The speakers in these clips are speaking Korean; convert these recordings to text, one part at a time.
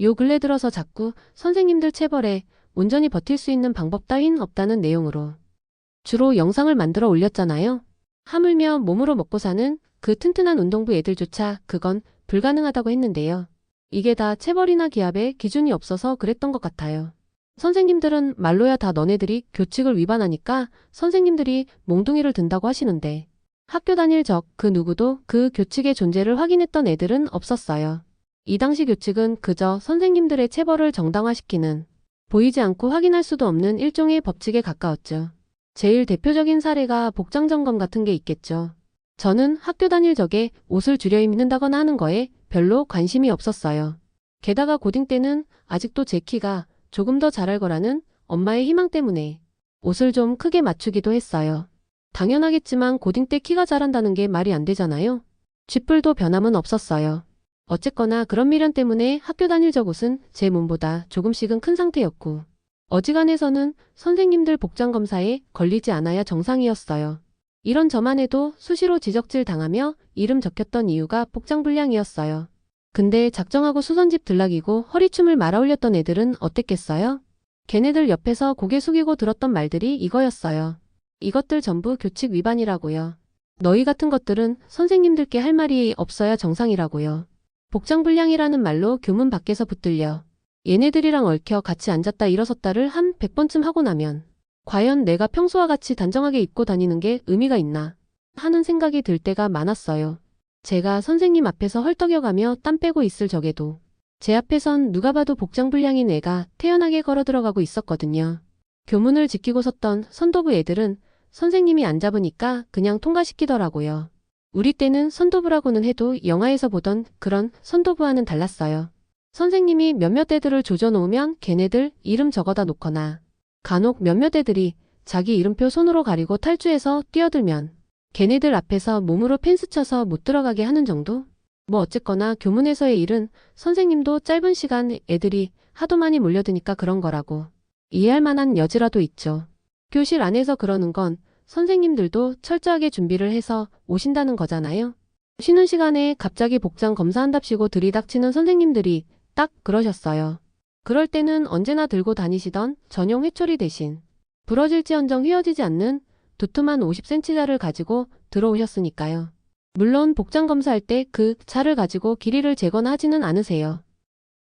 요 근래 들어서 자꾸 선생님들 체벌에 온전히 버틸 수 있는 방법 따윈 없다는 내용으로 주로 영상을 만들어 올렸잖아요. 하물며 몸으로 먹고 사는 그 튼튼한 운동부 애들조차 그건 불가능하다고 했는데요. 이게 다 체벌이나 기합에 기준이 없어서 그랬던 것 같아요. 선생님들은 말로야 다 너네들이 교칙을 위반하니까 선생님들이 몽둥이를 든다고 하시는데 학교 다닐 적 그 누구도 그 교칙의 존재를 확인했던 애들은 없었어요. 이 당시 교칙은 그저 선생님들의 체벌을 정당화시키는 보이지 않고 확인할 수도 없는 일종의 법칙에 가까웠죠. 제일 대표적인 사례가 복장 점검 같은 게 있겠죠. 저는 학교 다닐 적에 옷을 줄여 입는다거나 하는 거에 별로 관심이 없었어요. 게다가 고딩 때는 아직도 제 키가 조금 더 자랄 거라는 엄마의 희망 때문에 옷을 좀 크게 맞추기도 했어요. 당연하겠지만 고딩 때 키가 자란다는 게 말이 안 되잖아요. 쥐뿔도 변함은 없었어요. 어쨌거나 그런 미련 때문에 학교 다닐 적 옷은 제 몸보다 조금씩은 큰 상태였고 어지간해서는 선생님들 복장 검사에 걸리지 않아야 정상이었어요. 이런 저만 해도 수시로 지적질 당하며 이름 적혔던 이유가 복장 불량이었어요. 근데 작정하고 수선집 들락이고 허리춤을 말아 올렸던 애들은 어땠겠어요? 걔네들 옆에서 고개 숙이고 들었던 말들이 이거였어요. 이것들 전부 교칙 위반이라고요. 너희 같은 것들은 선생님들께 할 말이 없어야 정상이라고요. 복장불량이라는 말로 교문 밖에서 붙들려 얘네들이랑 얽혀 같이 앉았다 일어섰다를 한 100번쯤 하고 나면 과연 내가 평소와 같이 단정하게 입고 다니는 게 의미가 있나 하는 생각이 들 때가 많았어요. 제가 선생님 앞에서 헐떡여가며 땀 빼고 있을 적에도 제 앞에선 누가 봐도 복장불량인 애가 태연하게 걸어 들어가고 있었거든요. 교문을 지키고 섰던 선도부 애들은 선생님이 안 잡으니까 그냥 통과시키더라고요. 우리 때는 선도부라고는 해도 영화에서 보던 그런 선도부와는 달랐어요. 선생님이 몇몇 애들을 조져놓으면 걔네들 이름 적어다 놓거나 간혹 몇몇 애들이 자기 이름표 손으로 가리고 탈주해서 뛰어들면 걔네들 앞에서 몸으로 펜스 쳐서 못 들어가게 하는 정도? 뭐 어쨌거나 교문에서의 일은 선생님도 짧은 시간 애들이 하도 많이 몰려드니까 그런 거라고 이해할 만한 여지라도 있죠. 교실 안에서 그러는 건 선생님들도 철저하게 준비를 해서 오신다는 거잖아요. 쉬는 시간에 갑자기 복장 검사한답시고 들이닥치는 선생님들이 딱 그러셨어요. 그럴 때는 언제나 들고 다니시던 전용 회초리 대신 부러질지언정 휘어지지 않는 두툼한 50cm자를 가지고 들어오셨으니까요. 물론 복장 검사할 때 그 자를 가지고 길이를 재거나 하지는 않으세요.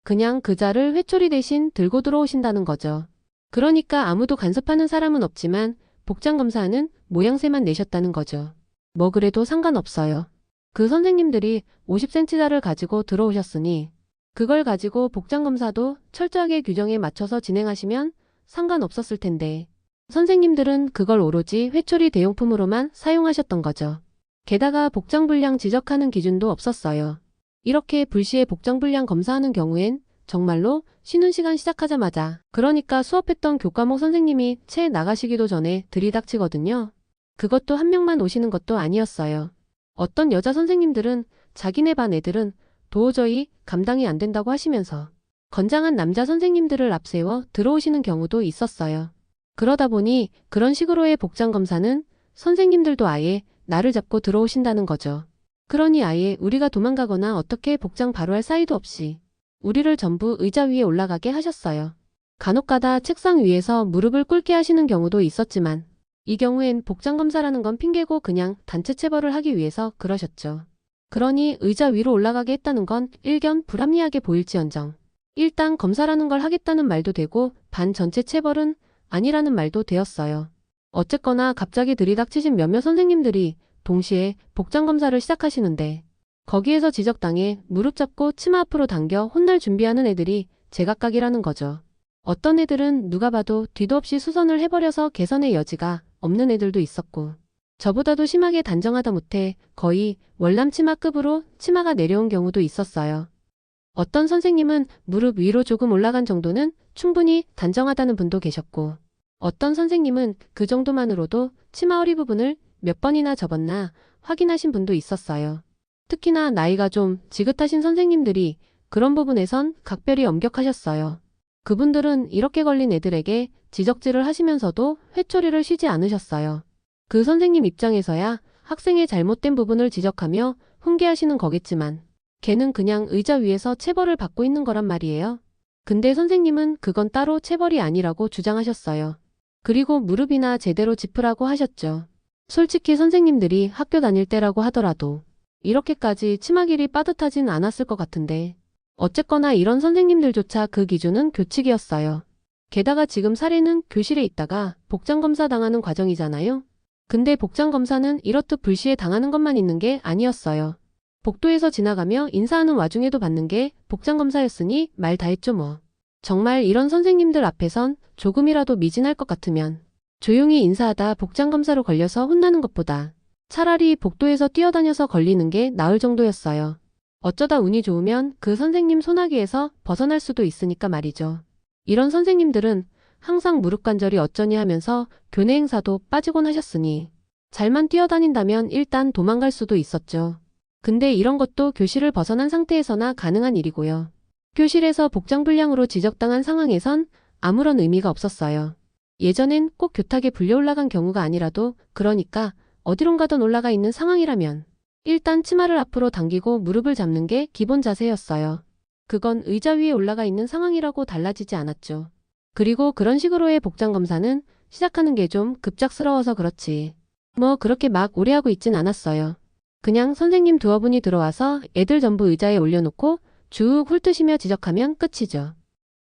그냥 그 자를 회초리 대신 들고 들어오신다는 거죠. 그러니까 아무도 간섭하는 사람은 없지만 복장 검사는 모양새만 내셨다는 거죠. 뭐 그래도 상관없어요. 그 선생님들이 50cm자를 가지고 들어오셨으니 그걸 가지고 복장 검사도 철저하게 규정에 맞춰서 진행하시면 상관없었을 텐데 선생님들은 그걸 오로지 회초리 대용품으로만 사용하셨던 거죠. 게다가 복장불량 지적하는 기준도 없었어요. 이렇게 불시에 복장불량 검사하는 경우엔 정말로 쉬는 시간 시작하자마자 그러니까 수업했던 교과목 선생님이 채 나가시기도 전에 들이닥치거든요. 그것도 한 명만 오시는 것도 아니었어요. 어떤 여자 선생님들은 자기네 반 애들은 도저히 감당이 안 된다고 하시면서 건장한 남자 선생님들을 앞세워 들어오시는 경우도 있었어요. 그러다 보니 그런 식으로의 복장 검사는 선생님들도 아예 나를 잡고 들어오신다는 거죠. 그러니 아예 우리가 도망가거나 어떻게 복장 바로 할 사이도 없이 우리를 전부 의자 위에 올라가게 하셨어요. 간혹가다 책상 위에서 무릎을 꿇게 하시는 경우도 있었지만 이 경우엔 복장 검사라는 건 핑계고 그냥 단체 체벌을 하기 위해서 그러셨죠. 그러니 의자 위로 올라가게 했다는 건 일견 불합리하게 보일지언정 일단 검사라는 걸 하겠다는 말도 되고 반 전체 체벌은 아니라는 말도 되었어요. 어쨌거나 갑자기 들이닥치신 몇몇 선생님들이 동시에 복장 검사를 시작하시는데 거기에서 지적당해 무릎 잡고 치마 앞으로 당겨 혼날 준비하는 애들이 제각각이라는 거죠. 어떤 애들은 누가 봐도 뒤도 없이 수선을 해버려서 개선의 여지가 없는 애들도 있었고 저보다도 심하게 단정하다 못해 거의 월남 치마급으로 치마가 내려온 경우도 있었어요. 어떤 선생님은 무릎 위로 조금 올라간 정도는 충분히 단정하다는 분도 계셨고 어떤 선생님은 그 정도만으로도 치마 허리 부분을 몇 번이나 접었나 확인하신 분도 있었어요. 특히나 나이가 좀 지긋하신 선생님들이 그런 부분에선 각별히 엄격하셨어요. 그분들은 이렇게 걸린 애들에게 지적질을 하시면서도 회초리를 쉬지 않으셨어요. 그 선생님 입장에서야 학생의 잘못된 부분을 지적하며 훈계하시는 거겠지만 걔는 그냥 의자 위에서 체벌을 받고 있는 거란 말이에요. 근데 선생님은 그건 따로 체벌이 아니라고 주장하셨어요. 그리고 무릎이나 제대로 짚으라고 하셨죠. 솔직히 선생님들이 학교 다닐 때라고 하더라도 이렇게까지 치마 길이 빠듯하진 않았을 것 같은데 어쨌거나 이런 선생님들조차 그 기준은 교칙이었어요. 게다가 지금 사례는 교실에 있다가 복장검사 당하는 과정이잖아요. 근데 복장검사는 이렇듯 불시에 당하는 것만 있는 게 아니었어요. 복도에서 지나가며 인사하는 와중에도 받는 게 복장검사였으니 말 다 했죠 뭐. 정말 이런 선생님들 앞에선 조금이라도 미진할 것 같으면 조용히 인사하다 복장검사로 걸려서 혼나는 것보다 차라리 복도에서 뛰어다녀서 걸리는 게 나을 정도였어요. 어쩌다 운이 좋으면 그 선생님 소나기에서 벗어날 수도 있으니까 말이죠. 이런 선생님들은 항상 무릎 관절이 어쩌니 하면서 교내 행사도 빠지곤 하셨으니 잘만 뛰어다닌다면 일단 도망갈 수도 있었죠. 근데 이런 것도 교실을 벗어난 상태에서나 가능한 일이고요. 교실에서 복장 불량으로 지적당한 상황에선 아무런 의미가 없었어요. 예전엔 꼭 교탁에 불려 올라간 경우가 아니라도 그러니까 어디론가던 올라가 있는 상황이라면 일단 치마를 앞으로 당기고 무릎을 잡는 게 기본 자세였어요. 그건 의자 위에 올라가 있는 상황이라고 달라지지 않았죠. 그리고 그런 식으로의 복장 검사는 시작하는 게 좀 급작스러워서 그렇지. 뭐 그렇게 막 오래 하고 있진 않았어요. 그냥 선생님 두어 분이 들어와서 애들 전부 의자에 올려놓고 쭉 훑으시며 지적하면 끝이죠.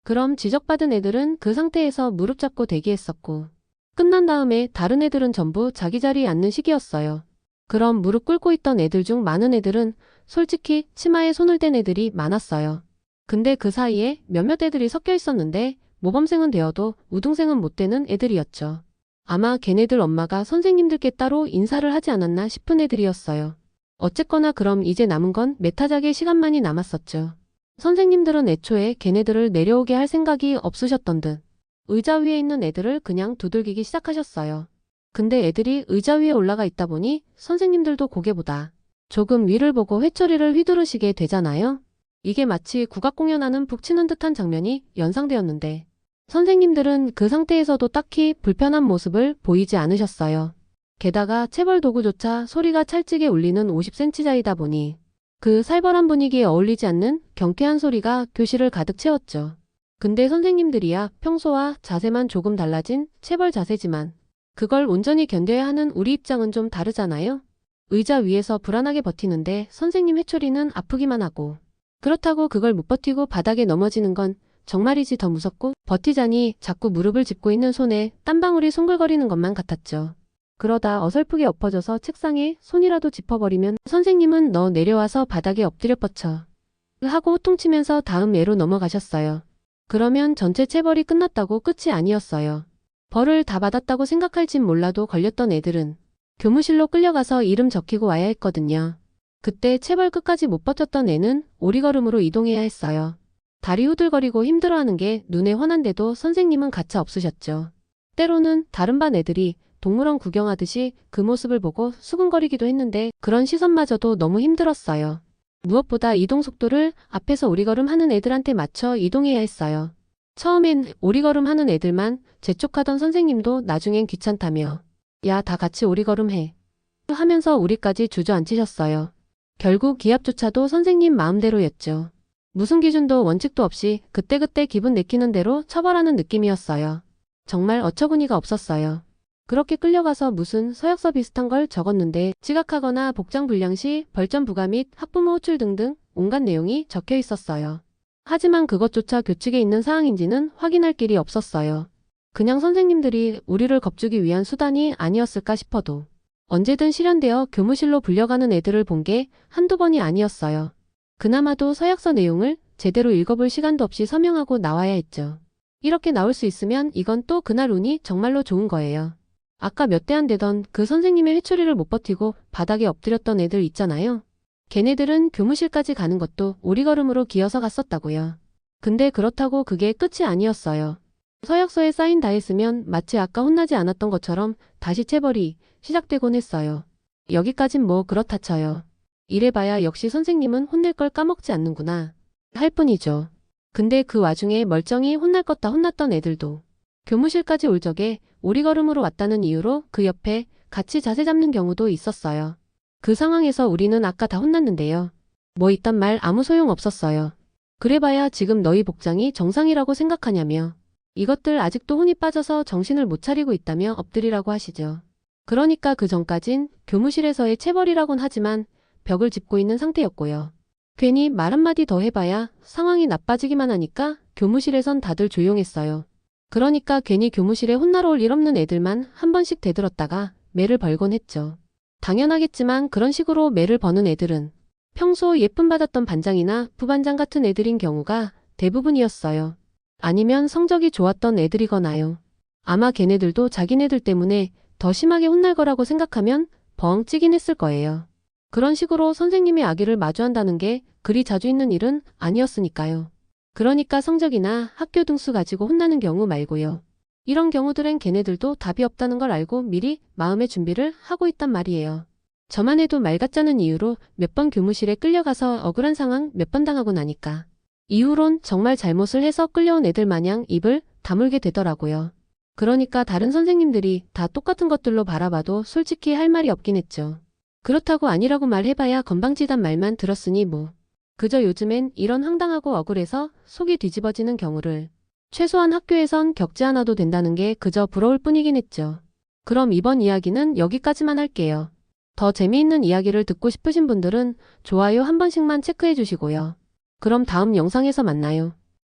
그럼 지적받은 애들은 그 상태에서 무릎 잡고 대기했었고 끝난 다음에 다른 애들은 전부 자기 자리에 앉는 시기였어요. 그럼 무릎 꿇고 있던 애들 중 많은 애들은 솔직히 치마에 손을 댄 애들이 많았어요. 근데 그 사이에 몇몇 애들이 섞여 있었는데 모범생은 되어도 우등생은 못 되는 애들이었죠. 아마 걔네들 엄마가 선생님들께 따로 인사를 하지 않았나 싶은 애들이었어요. 어쨌거나 그럼 이제 남은 건 메타작의 시간만이 남았었죠. 선생님들은 애초에 걔네들을 내려오게 할 생각이 없으셨던 듯 의자 위에 있는 애들을 그냥 두들기기 시작하셨어요. 근데 애들이 의자 위에 올라가 있다 보니 선생님들도 고개보다 조금 위를 보고 회초리를 휘두르시게 되잖아요. 이게 마치 국악 공연하는 북치는 듯한 장면이 연상되었는데 선생님들은 그 상태에서도 딱히 불편한 모습을 보이지 않으셨어요. 게다가 체벌 도구조차 소리가 찰지게 울리는 50cm자이다 보니 그 살벌한 분위기에 어울리지 않는 경쾌한 소리가 교실을 가득 채웠죠. 근데 선생님들이야 평소와 자세만 조금 달라진 체벌 자세지만 그걸 온전히 견뎌야 하는 우리 입장은 좀 다르잖아요. 의자 위에서 불안하게 버티는데 선생님 회초리는 아프기만 하고 그렇다고 그걸 못 버티고 바닥에 넘어지는 건 정말이지 더 무섭고 버티자니 자꾸 무릎을 짚고 있는 손에 땀방울이 송글거리는 것만 같았죠. 그러다 어설프게 엎어져서 책상에 손이라도 짚어버리면 선생님은 너 내려와서 바닥에 엎드려 뻗쳐. 하고 호통치면서 다음 예로 넘어가셨어요. 그러면 전체 체벌이 끝났다고 끝이 아니었어요. 벌을 다 받았다고 생각할진 몰라도 걸렸던 애들은 교무실로 끌려가서 이름 적히고 와야 했거든요. 그때 체벌 끝까지 못 버텼던 애는 오리걸음으로 이동해야 했어요. 다리 후들거리고 힘들어하는 게 눈에 훤한데도 선생님은 가차 없으셨죠. 때로는 다른 반 애들이 동물원 구경하듯이 그 모습을 보고 수근거리기도 했는데 그런 시선마저도 너무 힘들었어요. 무엇보다 이동 속도를 앞에서 오리걸음 하는 애들한테 맞춰 이동해야 했어요. 처음엔 오리걸음 하는 애들만 재촉하던 선생님도 나중엔 귀찮다며 야 다 같이 오리걸음 해 하면서 우리까지 주저앉히셨어요. 결국 기합조차도 선생님 마음대로였죠. 무슨 기준도 원칙도 없이 그때그때 기분 내키는 대로 처벌하는 느낌이었어요. 정말 어처구니가 없었어요. 그렇게 끌려가서 무슨 서약서 비슷한 걸 적었는데 지각하거나 복장 불량 시 벌점 부과 및 학부모 호출 등등 온갖 내용이 적혀 있었어요. 하지만 그것조차 교칙에 있는 사항인지는 확인할 길이 없었어요. 그냥 선생님들이 우리를 겁주기 위한 수단이 아니었을까 싶어도 언제든 실현되어 교무실로 불려가는 애들을 본 게 한두 번이 아니었어요. 그나마도 서약서 내용을 제대로 읽어볼 시간도 없이 서명하고 나와야 했죠. 이렇게 나올 수 있으면 이건 또 그날 운이 정말로 좋은 거예요. 아까 몇 대 안 되던 그 선생님의 회초리를 못 버티고 바닥에 엎드렸던 애들 있잖아요. 걔네들은 교무실까지 가는 것도 오리걸음으로 기어서 갔었다고요. 근데 그렇다고 그게 끝이 아니었어요. 서약서에 사인 다 했으면 마치 아까 혼나지 않았던 것처럼 다시 체벌이 시작되곤 했어요. 여기까진 뭐 그렇다 쳐요. 이래봐야 역시 선생님은 혼낼 걸 까먹지 않는구나. 할 뿐이죠. 근데 그 와중에 멀쩡히 혼날 것 다 혼났던 애들도 교무실까지 올 적에 오리걸음으로 왔다는 이유로 그 옆에 같이 자세 잡는 경우도 있었어요. 그 상황에서 우리는 아까 다 혼났는데요. 뭐 이딴 말 아무 소용 없었어요. 그래봐야 지금 너희 복장이 정상이라고 생각하냐며. 이것들 아직도 혼이 빠져서 정신을 못 차리고 있다며 엎드리라고 하시죠. 그러니까 그 전까진 교무실에서의 체벌이라곤 하지만 벽을 짚고 있는 상태였고요. 괜히 말 한마디 더 해봐야 상황이 나빠지기만 하니까 교무실에선 다들 조용했어요. 그러니까 괜히 교무실에 혼나러 올 일 없는 애들만 한 번씩 대들었다가 매를 벌곤 했죠. 당연하겠지만 그런 식으로 매를 버는 애들은 평소 예쁨 받았던 반장이나 부반장 같은 애들인 경우가 대부분이었어요. 아니면 성적이 좋았던 애들이거나요. 아마 걔네들도 자기네들 때문에 더 심하게 혼날 거라고 생각하면 벙 찌긴 했을 거예요. 그런 식으로 선생님이 아기를 마주한다는 게 그리 자주 있는 일은 아니었으니까요. 그러니까 성적이나 학교 등수 가지고 혼나는 경우 말고요. 이런 경우들은 걔네들도 답이 없다는 걸 알고 미리 마음의 준비를 하고 있단 말이에요. 저만 해도 말 같자는 이유로 몇 번 교무실에 끌려가서 억울한 상황 몇 번 당하고 나니까. 이후론 정말 잘못을 해서 끌려온 애들 마냥 입을 다물게 되더라고요. 그러니까 다른 선생님들이 다 똑같은 것들로 바라봐도 솔직히 할 말이 없긴 했죠. 그렇다고 아니라고 말해봐야 건방지단 말만 들었으니 뭐. 그저 요즘엔 이런 황당하고 억울해서 속이 뒤집어지는 경우를 최소한 학교에선 겪지 않아도 된다는 게 그저 부러울 뿐이긴 했죠. 그럼 이번 이야기는 여기까지만 할게요. 더 재미있는 이야기를 듣고 싶으신 분들은 좋아요 한 번씩만 체크해 주시고요. 그럼 다음 영상에서 만나요.